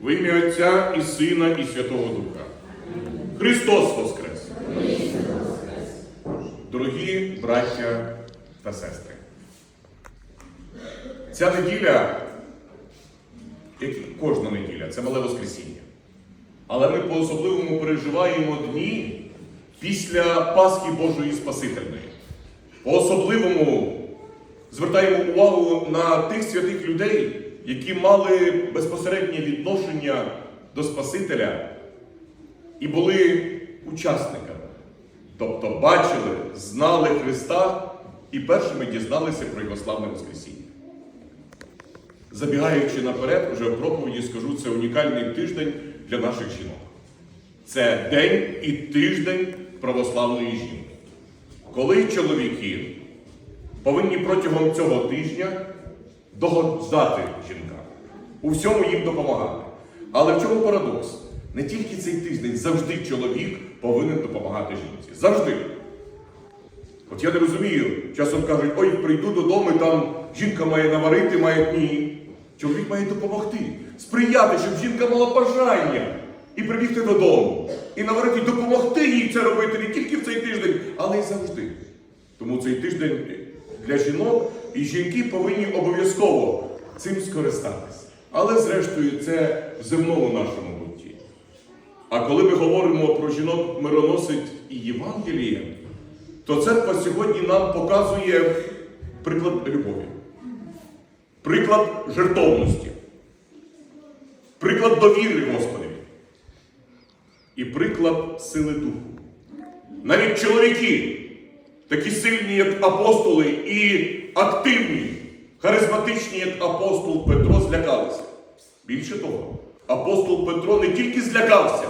В ім'я Отця і Сина, і Святого Духа. Христос Воскрес! Дорогі браття та сестри. Ця неділя, як і кожна неділя, це мале Воскресіння. Але ми по-особливому переживаємо дні після Пасхи Божої Спасительної. По-особливому звертаємо увагу на тих святих людей, які мали безпосереднє відношення до Спасителя і були учасниками. Тобто бачили, знали Христа і першими дізналися про Його славне Воскресіння. Забігаючи наперед, уже в проповіді скажу, це унікальний тиждень для наших жінок. Це день і тиждень православної жінки. Коли чоловіки повинні протягом цього тижня догоджати жінкам, у всьому їм допомагати. Але в чому парадокс? Не тільки цей тиждень, завжди чоловік повинен допомагати жінці. Завжди. От я не розумію, часом кажуть, ой, прийду додому, там жінка має наварити, має ні. Чоловік має допомогти, сприяти, щоб жінка мала бажання і прибігти додому. І наварити, допомогти їй це робити не тільки в цей тиждень, але й завжди. Тому цей тиждень для жінок і жінки повинні обов'язково цим скористатися. Але зрештою це в земному нашому бутті. А коли ми говоримо про жінок мироносить і Євангеліє, то церква сьогодні нам показує приклад любові, приклад жертовності, приклад довіри Господові і приклад сили духу. Навіть чоловіки, такі сильні, як апостоли, і активні, харизматичні, як апостол Петро, злякалися. Більше того, апостол Петро не тільки злякався,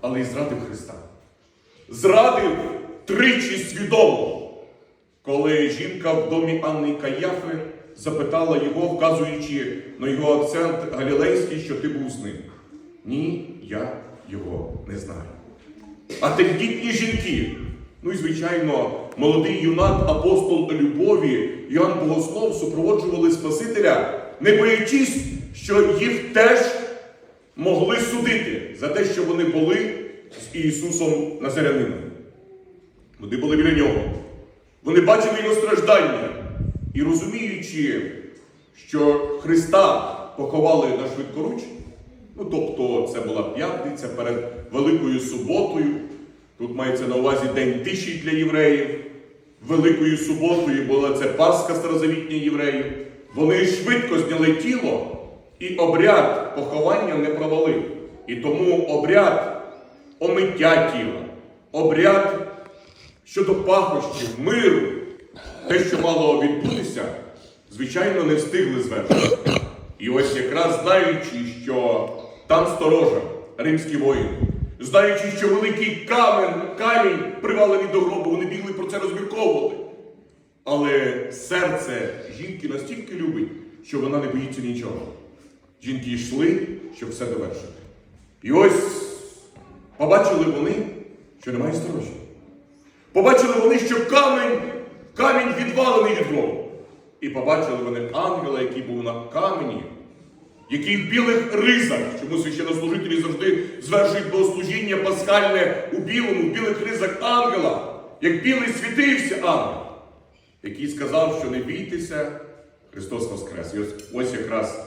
але й зрадив Христа. Зрадив тричі свідомо, коли жінка в домі Анни Каяфи запитала його, вказуючи на його акцент галілейський, що ти був з ним. Ні, я його не знаю. А тендітні жінки, ну і звичайно, молодий юнак, апостол любові, Йоанн Богослов супроводжували Спасителя, не боячись, що їх теж могли судити за те, що вони були з Ісусом Назарянином. Вони були біля нього. Вони бачили його страждання і розуміючи, що Христа поховали на швидкоруч, ну тобто це була п'ятниця перед Великою суботою. Тут мається на увазі День тиші для євреїв. Великою суботою була це Пасха старозавітня євреїв. Вони швидко зняли тіло і обряд поховання не провалив. І тому обряд омиття тіла, обряд щодо пахощів, миру, те, що мало відбутися, звичайно, не встигли звершити. І ось якраз знаючи, що там сторожа, римські воїни, знаючи, що великий камінь, камінь привалений до гробу, вони бігли про це розмірковували. Але серце жінки настільки любить, що вона не боїться нічого. Жінки йшли, щоб все довершити. І ось побачили вони, що немає сторожі. Побачили вони, що камінь, камінь відвалений від гробу. І побачили вони ангела, який був на камені, який в білих ризах, чому священнослужителі завжди звершують богослужіння пасхальне у білому, в білих ризах ангела, як білий світився ангел, який сказав, що не бійтеся, Христос Воскрес. І ось, ось якраз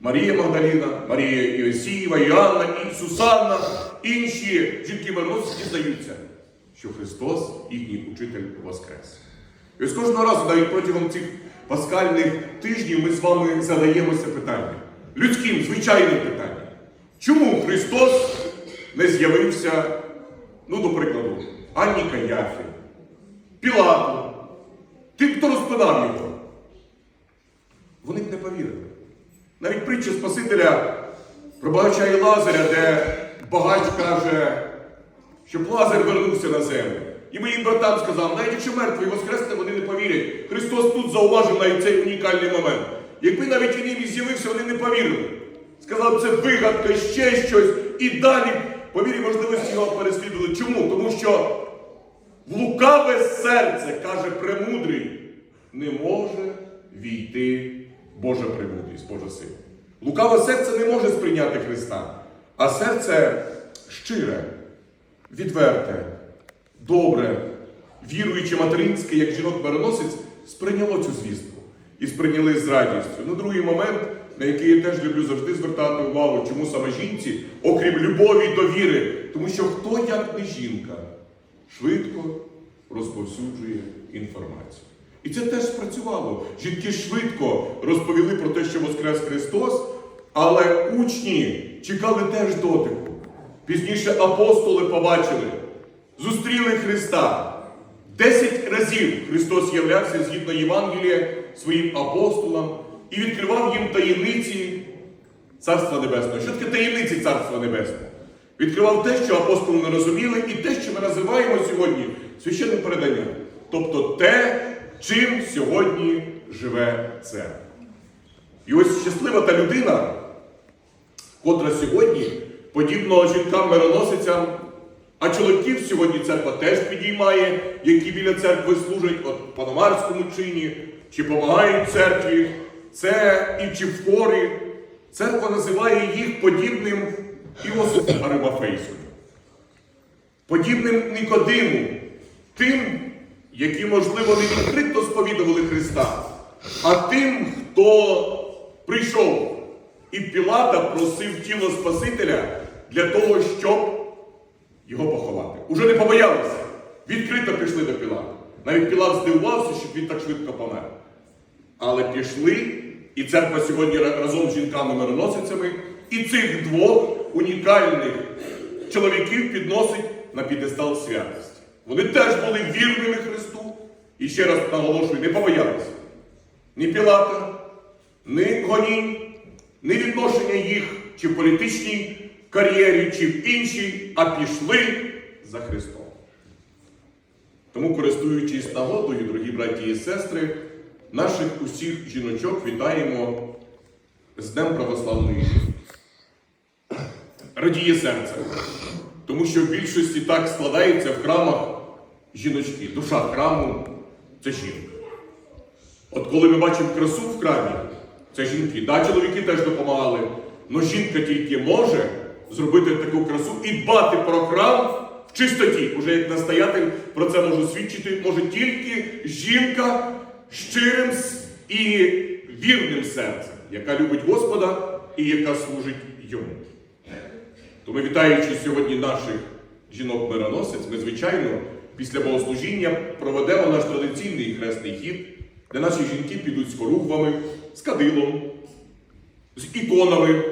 Марія Магдаліна, Марія Іосієва, Іоанна, і Сусанна, інші жінки мироносці дізнаються, що Христос, їхній учитель, Воскрес. І ось кожного разу, навіть протягом цих пасхальних тижнів, ми з вами задаємося питанням, людським, звичайним питанням. Чому Христос не з'явився, ну, до прикладу, Анні Каяфі, Пілату, тим, хто розпинав його? Вони б не повірили. Навіть притча Спасителя про багача і Лазаря, де багач каже, щоб Лазар вернувся на землю. І моїм братам сказав, навіть якщо мертвий воскресне, вони не повірять. Христос тут зауважив навіть цей унікальний момент. Якби навіть він їм з'явився, вони не повірили. Сказав, це вигадка, ще щось. І далі, по мірі можливості його переслідували. Чому? Тому що в лукаве серце, каже премудрий, не може війти Божа премудрість, Божа сила. Лукаве серце не може сприйняти Христа, а серце щире, відверте, добре, віруюче материнське, як жінок-мироносець, сприйняло цю звістку і сприйняли з радістю. Ну, другий момент, на який я теж люблю завжди звертати увагу, чому саме жінці, окрім любові і довіри, тому що хто як не жінка швидко розповсюджує інформацію. І це теж спрацювало. Жінки швидко розповіли про те, що Воскрес Христос, але учні чекали теж дотику. Пізніше апостоли побачили, зустріли Христа. Десять разів Христос являвся згідно Євангелія своїм апостолам і відкривав їм таємниці Царства Небесного. Що таке таємниці Царства Небесного? Відкривав те, що апостоли не розуміли, і те, що ми називаємо сьогодні священним переданням. Тобто те, чим сьогодні живе церква. І ось щаслива та людина, котра сьогодні, подібно жінкам-мироносицям, а чоловіків сьогодні церква теж підіймає, які біля церкви служать от паномарському чині, чи допомагають церкві, це і чи в хорі. Церква називає їх подібним Іосифу Аримафейському, подібним Нікодиму, тим, які, можливо, не відкрито сповідували Христа, а тим, хто прийшов і Пілата просив тіло Спасителя для того, щоб його поховати. Уже не побоялися. Відкрито пішли до Пілата. Навіть Пілат здивувався, що він так швидко помер. Але пішли, і церква сьогодні разом з жінками-мироносицями, і цих двох унікальних чоловіків підносить на підестал святості. Вони теж були вірними Христу. І ще раз наголошую, не побоялися. Ні Пілата, ні гонінь, ні відношення їх чи в політичній кар'єрі, чи в іншій, а пішли за Христом. Тому, користуючись нагодою, дорогі браті і сестри, наших усіх жіночок вітаємо з Днем Православної жінки. Радіє серце, тому що в більшості так складається в храмах жіночки. Душа храму це жінка. От коли ми бачимо красу в храмі, це жінки. Да, чоловіки теж допомагали, але жінка тільки може зробити таку красу і дбати про храм в чистоті. Уже як настоятель про це можу свідчити, може тільки жінка щирим і вірним серцем, яка любить Господа і яка служить йому. Тому, вітаючи сьогодні наших жінок-мироносець, ми, звичайно, після богослужіння проведемо наш традиційний хресний хід, де наші жінки підуть з хорухвами, з кадилом, з іконами,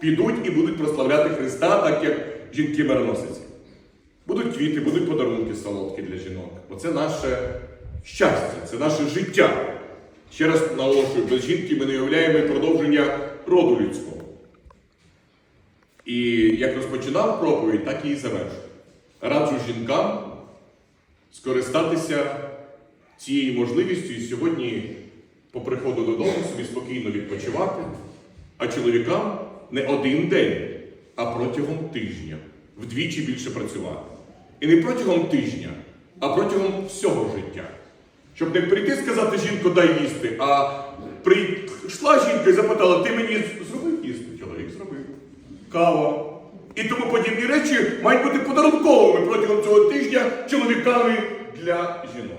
підуть і будуть прославляти Христа, так як жінки-мироносиці. Будуть квіти, будуть подарунки солодкі для жінок. Бо це наше щастя, це наше життя. Ще раз наголошую, без жінки ми не уявляємо продовження роду людського. І як розпочинав проповідь, так і завершу. Раджу жінкам скористатися цією можливістю і сьогодні по приходу додому собі спокійно відпочивати, а чоловікам не один день, а протягом тижня вдвічі більше працювати. І не протягом тижня, а протягом всього життя. Щоб не прийти сказати жінку, дай їсти, а прийшла жінка і запитала, ти мені зробив їсти? Чоловік зробив. Кава. І тому подібні речі мають бути подарунковими протягом цього тижня чоловіками для жінок.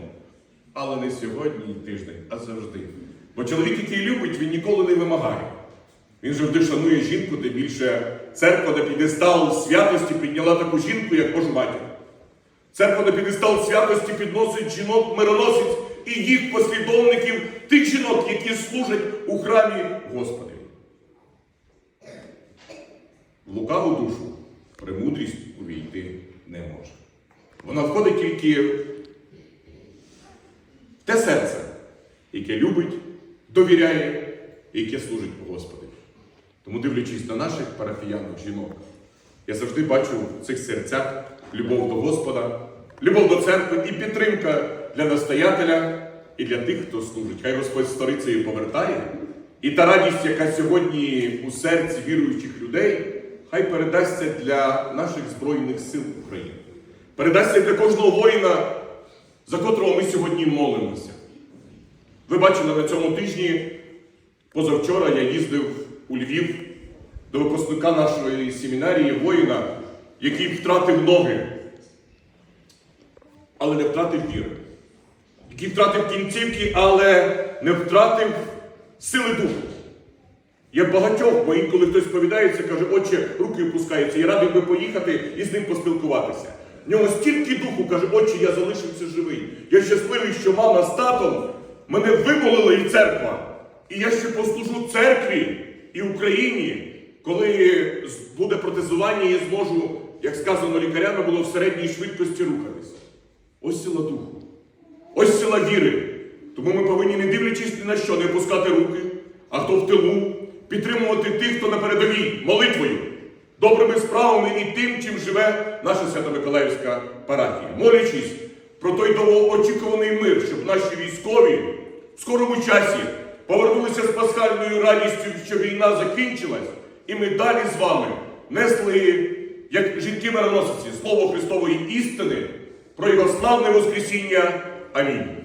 Але не сьогодні тиждень, а завжди. Бо чоловік, який любить, він ніколи не вимагає. Він завжди шанує жінку, де більше церква на підестал святості підняла таку жінку, як Божу матір. Церква на підестал святості підносить жінок мироносиць і їх послідовників, тих жінок, які служать у храмі Господи. Лукаву душу премудрість увійти не може. Вона входить тільки в те серце, яке любить, довіряє яке служить Господи. Тому, дивлячись на наших парафіянок, жінок, я завжди бачу в цих серцях любов до Господа, любов до церкви і підтримка для настоятеля і для тих, хто служить. Хай Господь сторицею повертає. І та радість, яка сьогодні у серці віруючих людей, хай передасться для наших Збройних сил України. Передасться для кожного воїна, за котрого ми сьогодні молимося. Ви бачили на цьому тижні, позавчора я їздив у Львів до випускника нашої семінарії воїна, який втратив ноги, але не втратив віри, який втратив кінцівки, але не втратив сили духу. Я багатьох, бо інколи хтось сповідається, каже, отче, руки опускаються, я радий би поїхати і з ним поспілкуватися. В нього стільки духу, каже, отче, я залишився живий. Я щасливий, що мама з татом мене вимолили і церква. І я ще послужу церкві і Україні, коли буде протезування, я зможу, як сказано лікарями, було в середній швидкості рухатись. Ось сила духу. Ось сила віри. Тому ми повинні, не дивлячись ні на що, не опускати руки, а хто в тилу, підтримувати тих, хто на передовій, молитвою, добрими справами і тим, чим живе наша Свято-Миколаївська парафія. Молячись про той довгоочікуваний мир, щоб наші військові в скорому часі повернулися з пасхальною радістю, що війна закінчилась, і ми далі з вами несли, як жінки мироносиці, слово Христової істини про його славне Воскресіння. Амінь.